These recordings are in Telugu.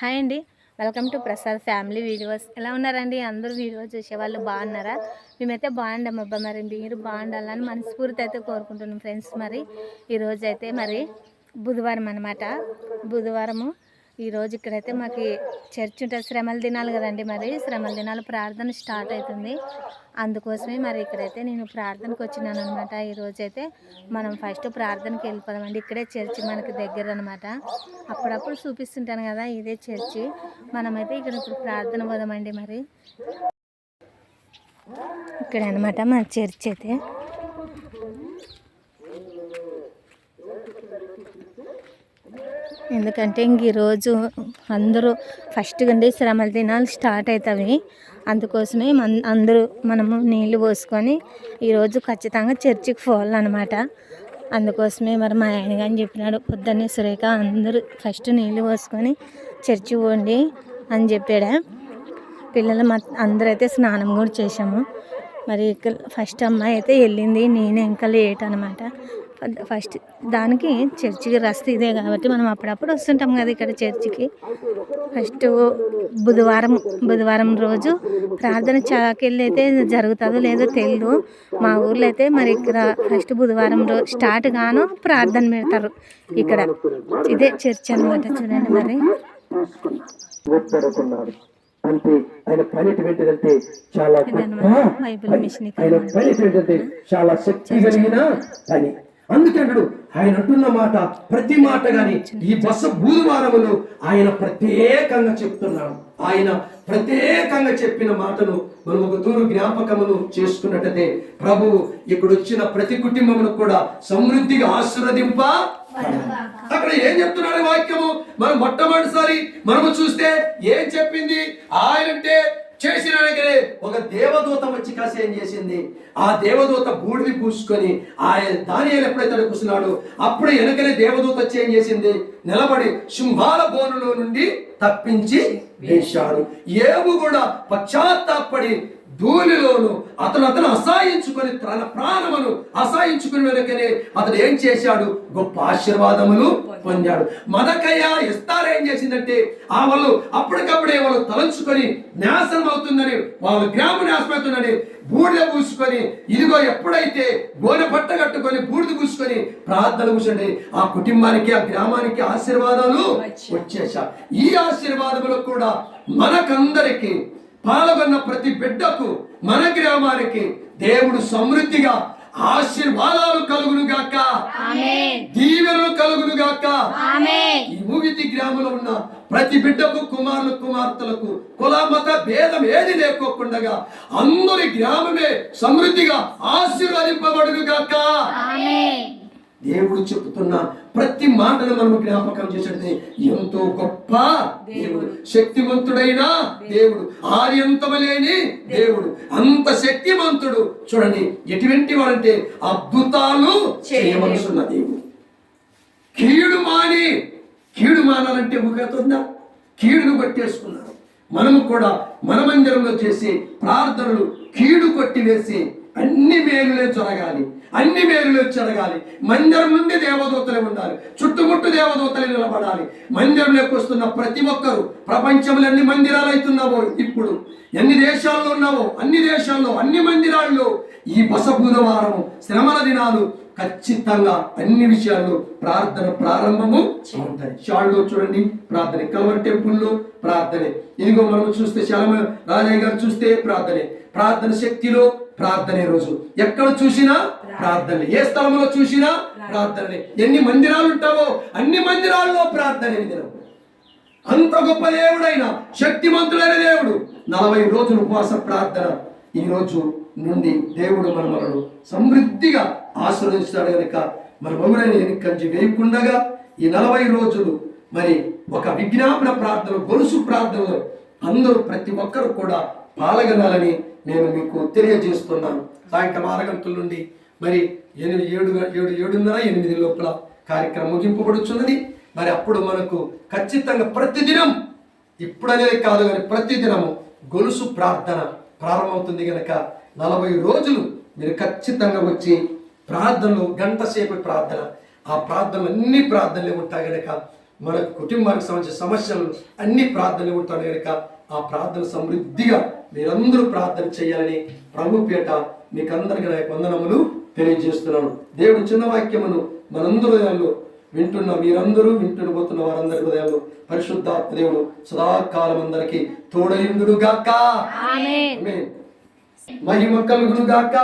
హాయ్ అండి. Welcome to Prasad family videos ఎలా ఉన్నారండి? అందరూ వీడియో చూసేవాళ్ళు బాగున్నారా? మేమైతే బాగుండం అబ్బా మరి మీరు బాగుండాలని మనస్ఫూర్తి అయితే కోరుకుంటున్నాం ఫ్రెండ్స్ మరి. ఈరోజు అయితే మరి బుధవారం అనమాట బుధవారము ఈరోజు ఇక్కడైతే మాకు చర్చ్ ఉంటుంది. శ్రమల దినాలు కదండి మరి. శ్రమల దినాలు ప్రార్థన స్టార్ట్ అవుతుంది అందుకోసమే మరి ఇక్కడైతే నేను ప్రార్థనకు వచ్చినాను అనమాట ఈరోజు అయితే మనం ఫస్ట్ ప్రార్థనకి వెళ్ళిపోదామండి. ఇక్కడే చర్చి మనకి దగ్గర అనమాట అప్పుడప్పుడు చూపిస్తుంటాను కదా ఇదే చర్చి. మనమైతే ఇక్కడ ఇప్పుడు ప్రార్థన పోదామండి మరి. ఇక్కడ అనమాట మన చర్చ్ అయితే. ఎందుకంటే ఇంక ఈరోజు అందరూ ఫస్ట్ కండి శ్రమల దినాలు స్టార్ట్ అవుతాయి అందుకోసమే మన అందరూ మనము నీళ్ళు పోసుకొని ఈరోజు ఖచ్చితంగా చర్చికి పోవాలన్నమాట. అందుకోసమే మరి మా ఆయన కానీ చెప్పినాడు పొద్దున్నే సురేఖ అందరూ ఫస్ట్ నీళ్ళు పోసుకొని చర్చి పోండి అని చెప్పాడా. పిల్లలు మా అందరైతే స్నానం కూడా చేసాము మరి ఇక్కడ ఫస్ట్ అమ్మాయి అయితే వెళ్ళింది నేను ఇంకా లేట్ అనమాట ఫస్ట్ దానికి చర్చికి రస్తు ఇదే కాబట్టి మనం అప్పుడప్పుడు వస్తుంటాం కదా ఇక్కడ చర్చికి. ఫస్ట్ బుధవారం బుధవారం రోజు ప్రార్థన చాకెళ్ళి అయితే జరుగుతుందో లేదో తెలియదు మా ఊర్లో అయితే మరి ఇక్కడ ఫస్ట్ బుధవారం రోజు స్టార్ట్ గాను ప్రార్థన పెడతారు ఇక్కడ. ఇదే చర్చ్ అనమాట చూడండి మరి. అంటే ఆయన చాలా గొప్ప ఆయన చాలా శక్తి కలిగిన పని. అందుకే అంటాడు ఆయన అంటున్న మాట ప్రతి మాట గాని ఈ బస బుధవారములు ఆయన ప్రత్యేకంగా చెప్తున్నాడు. ఆయన ప్రత్యేకంగా చెప్పిన మాటను మనం ఒక తూరు జ్ఞాపకమును చేసుకున్నట్టయితే ప్రభు ఇక్కడ వచ్చిన ప్రతి కుటుంబమును కూడా సమృద్ధిగా ఆశీర్వదింప. అక్కడ ఏం చెప్తున్నాడు వాక్యము? మనం మొట్టమొదటిసారి మనము చూస్తే ఏం చెప్పింది? ఆయనంటే చేసిన వెంటనే ఒక దేవదూత వచ్చి కాసి ఏం చేసింది. ఆ దేవదూత బూడిది పూసుకొని ఆయన దాని ఎప్పుడైతే కూర్చున్నాడు అప్పుడు వెనకనే దేవదూత వచ్చి ఏం చేసింది? నిలబడి సింహాల బోనులో నుండి తప్పించి వేశాడు. ఏవు కూడా పశ్చాత్తాపడి ధూళిలోను అతను అతను అసహాయించుకొని తన ప్రాణమును అసహాయించుకుని వెనుకనే అతను ఏం చేశాడు? గొప్ప ఆశీర్వాదములు పొందాడు. మదకయ్య ఇస్తారు ఏం చేసిందంటే ఆ వాళ్ళు అప్పటికప్పుడే వాళ్ళు తలంచుకొని నాశనం అవుతుందని వాళ్ళ గ్రామం నాశనం అవుతుందని బూడిద పూసుకొని ఇదిగో ఎప్పుడైతే గోనె పట్ట కట్టుకొని బూడిద పూసుకొని ప్రార్థన కూర్చోండి ఆ కుటుంబానికి ఆ గ్రామానికి ఆశీర్వాదాలు వచ్చేసా ఈ ఆశీర్వాదములు కూడా మనకందరికి పాల్గొన్న ప్రతి బిడ్డకు మన గ్రామానికి దేవుడు సమృద్ధిగా ఆశీర్వాదాలు కలుగును గాక దీవెనలు కలుగును గాక ఈ మూగితి గ్రామంలో ఉన్న ప్రతి బిడ్డకు కుమారులు కుమార్తెలకు కుల మత భేదం ఏది లేకోకుండా అందరి గ్రామమే సమృద్ధిగా ఆశీర్వదింపబడును గాక దేవుడు చెప్తున్న ప్రతి మాటను మనం జ్ఞాపకం చేసేది ఎంతో గొప్ప దేవుడు. శక్తివంతుడైన దేవుడు. ఆర్యంతమలేని దేవుడు. అంత శక్తివంతుడు చూడండి ఎటువంటి వాడంటే అద్భుతాలు చేయవలసిన దేవుడు. కీడు మాని కీడు మానాలంటే ఊగతుందా కీడును కొట్టేసుకున్నాడు మనము కూడా మన మందిరంలో చేసే ప్రార్థనలు కీడు కొట్టివేసి అన్ని మేలులే జరగాలి. అన్ని మేలులే జరగాలి. మందిరం నుండి దేవదూతలే ఉండాలి. చుట్టుముట్టు దేవదూతలే నిలబడాలి. మందిరంలోకి వస్తున్న ప్రతి ఒక్కరు ప్రపంచంలో ఎన్ని మందిరాలు అవుతున్నావో ఇప్పుడు. ఎన్ని దేశాల్లో ఉన్నావో అన్ని దేశాల్లో అన్ని మందిరాల్లో ఈ బస బుధవారం శ్రమల దినాలు ఖచ్చితంగా అన్ని విషయాల్లో ప్రార్థన ప్రారంభము ఉంటాయి షాల్లో చూడండి ప్రార్థన కలవరి టెంపుల్లో ప్రార్థనే. ఇదిగో మనం చూస్తే చాలా రాజయ్య గారు చూస్తే ప్రార్థనే. ప్రార్థన శక్తిలో ప్రార్థనే రోజు. ఎక్కడ చూసినా ప్రార్థనే ఏ స్థలంలో చూసినా ప్రార్థనే ఎన్ని మందిరాలు ఉంటావో అన్ని మందిరాల్లో ప్రార్థనే దినం. అంత గొప్ప దేవుడైన శక్తిమంతుడైన దేవుడు. నలభై రోజులు ఉపవాస ప్రార్థన. ఈ రోజు నుండి దేవుడు మనలను సమృద్ధిగా ఆశ్రదిస్తాడు కనుక మన మగుడైన కంచి వేయకుండగా ఈ నలభై రోజులు మరి ఒక విజ్ఞాపన ప్రార్థన గొలుసు ప్రార్థనలో అందరూ ప్రతి ఒక్కరు కూడా పాల్గొనాలని నేను మీకు తెలియజేస్తున్నాను. సాయంత్రం ఆరగంటల నుండి మరి ఎనిమిది ఏడు ఏడు ఏడున్నర ఎనిమిది లోపల కార్యక్రమం ముగింపబడుచున్నది. మరి అప్పుడు మనకు ఖచ్చితంగా ప్రతిదినం ఇప్పుడనేది కాదు కానీ ప్రతిదినము గొలుసు ప్రార్థన ప్రారంభమవుతుంది కనుక నలభై రోజులు మీరు ఖచ్చితంగా వచ్చి ప్రార్థనలు గంట సేపు ప్రార్థన ఆ ప్రార్థనలు అన్ని ప్రార్థనలు ఉంటాయి కనుక మన కుటుంబానికి సంబంధించిన సమస్యలు అన్ని ప్రార్థనలు ఉంటాయి కనుక ఆ ప్రార్థన సమృద్ధిగా మీరందరూ ప్రార్థన చేయాలని ప్రభు పేట మీకందరికీ నా వందనములు తెలియజేస్తున్నాను. దేవుడు చిన్న వాక్యమును మనందరూ వింటున్న మీరందరూ వింటున్న పోతున్న వారందరి హృదయాలు పరిశుద్ధాత్మ దేవుడు సదాకాలం అందరికీ తోడైందుడు గాక. మహిమ కలుగును గాక.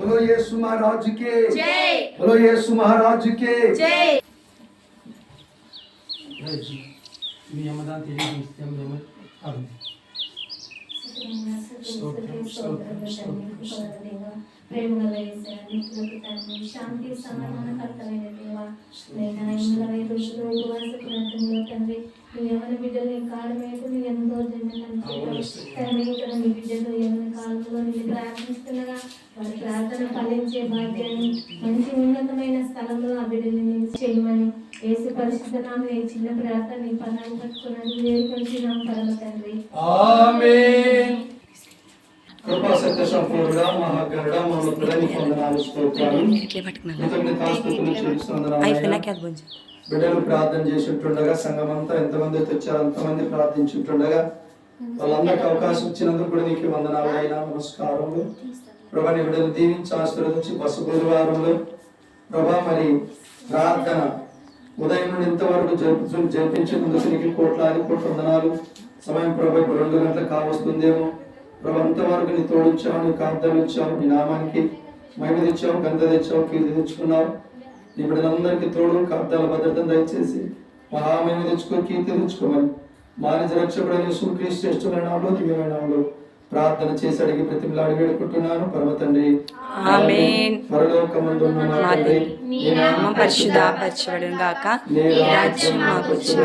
బలోయేసు మహారాజుకే. బలోయేసు మహారాజుకే. మీ అమ్మదాన్ని తెలియజేస్తే 好的。ప్రేమగల నీకు తండ్రి, శాంతి సమాధానకర్తమైన దేవా, నైనా ఇరవై రోజులు ఉపవాస ప్రార్థనలో తండ్రి నువ్వు ఎవరి బిడ్డలు ఈ కాలం వైపు నువ్వు ఎంతో జన్మలను తండ్రి ఇక్కడ నీ బిడ్డలు ఎవరి కాలంలో నేను ప్రార్థిస్తుండగా వారి ప్రార్థన ఫలించే భాగ్యాన్ని మంచి ఉన్నతమైన స్థలంలో ఆ చేయమని యేసు పరిశుద్ధ నామం చిన్న ప్రార్థన నీ పదాన్ని పట్టుకున్నాను. పరమ తండ్రి. సత్య సంపూర్ణ మహాగరుడ మమ్మల్ని వందనాలు స్తోత్రాలు బిడ్డలు ప్రార్థన చేస్తుండగా సంఘం అంతా ఎంతమంది అయితే వచ్చారో అంతమంది ప్రార్థించుంటుండగా వాళ్ళందరికీ అవకాశం ఇచ్చినందుకు కూడా నీకు వందనాలు అయినా నమస్కారములు. ప్రభా నీ బిడ్డలు దీవించి ఆశీర్వదించి బస్సు గురువారంలో ప్రభా మరి ప్రార్థన ఉదయం నుండి ఇంతవరకు జరుపు జరిపించేందుకు నీకు కోట్లాది కోట్ల వందనాలు. సమయం ప్రభా ఇప్పుడు రెండు గంటలకు కావస్తుందేమో. ప్రభా అంతవరకు నీ తోడుచ్చావు నీ కార్థలు ఇచ్చావు నీ నామానికి మహిమ తెచ్చావు గంధ తెచ్చావు కీర్తి తెచ్చుకున్నావు. నీ బిడ్డలందరికీ తోడు కార్థాల భద్రత దయచేసి మహామహిమ తెచ్చుకో కీర్తి తెచ్చుకోమని మానిజ రక్షకుడైన యేసుక్రీస్తు శ్రేష్ఠమైన నామములో దివ్యమైన ప్రార్థన చేసి అడిగి ప్రతిమలాడి వేడుకుంటున్నాను. పరమ తండ్రి. మా నీ నామం పరిశుద్ధపరచబడును గాక నీ రాజ్యం మాకు వచ్చిన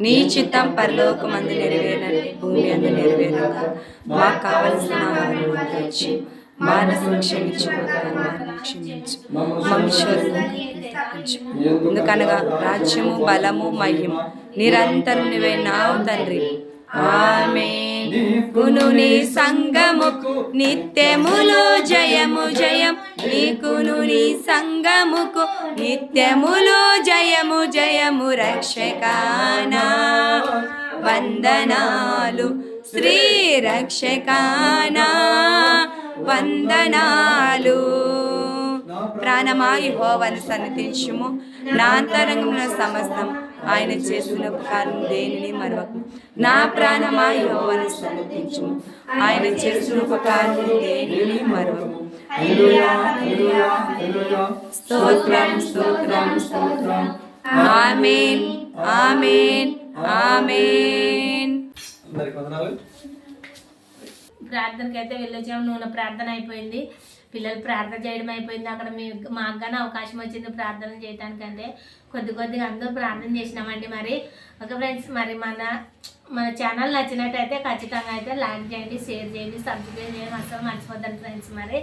నీ చిత్తం పరలోకమందు నెరవేరనని భూమి అందు నెరవేరుగా మాకు కావలసిన ఆహారం క్షమించు. క్షమించు ఎందుకనగా రాజ్యము బలము మహిమ నిరంతరం నువ్వే నావు తండ్రి. నీకును నీ సంగముకు నిత్యములో జయము జయం. నీకును నీ సంగముకు నిత్యములో జయము జయము. రక్షకానా వందనాలు శ్రీ రక్షకానా వందనాలు. ప్రాణమా యెహోవాను సన్నిధించుము. నా అంతరంగమున సమస్తం ఆయన చేసిన ఉపకారం దేనిని మరవకు. నా ప్రాణమా యెహోవాను సన్నిధించుము. ఆయన చేసిన ఉపకారం దేనిని మరవకు. హల్లెలూయా, హల్లెలూయా, హల్లెలూయా. స్తోత్రం స్తోత్రం స్తోత్రం. ఆమేన్ ఆమేన్ ఆమేన్. అందరికి వందనాలు. ప్రార్థనకి అయితే వెళ్ళొచ్చాము. నూనె ప్రార్థన అయిపోయింది. పిల్లలు ప్రార్థన చేయడం అయిపోయింది. అక్కడ మీ మాకు కానీ అవకాశం వచ్చింది ప్రార్థన చేయడానికంటే కొద్ది కొద్దిగా అందరూ ప్రార్థన చేసినామండి మరి. ఓకే ఫ్రెండ్స్ మరి మన మన ఛానల్ నచ్చినట్టయితే ఖచ్చితంగా అయితే లైక్ చేయండి షేర్ చేయండి సబ్స్క్రైబ్ చేయండి. అసలు మర్చిపోద్దండి ఫ్రెండ్స్ మరి.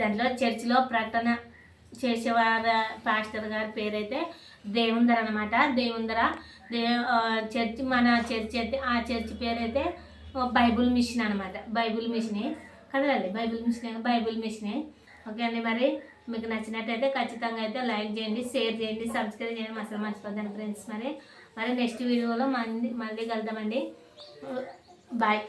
దాంట్లో చర్చిలో ప్రకటన చేసేవారు పాస్టర్ గారి పేరైతే దేవుందర అనమాట దేవుందర దే చర్చి మన చర్చి అయితే ఆ చర్చి పేరైతే బైబుల్ మిషన్ అనమాట బైబుల్ మిషన్. కదండి బైబిల్ మిషన్ బైబిల్ మిషనే. ఓకే అండి మరి మీకు నచ్చినట్టయితే ఖచ్చితంగా అయితే లైక్ చేయండి షేర్ చేయండి సబ్స్క్రైబ్ చేయండి. అసలు మర్చిపోద్దండి ఫ్రెండ్స్ మరి. మరి నెక్స్ట్ వీడియోలో మళ్ళీ మళ్ళీ కలుద్దామండి. బాయ్.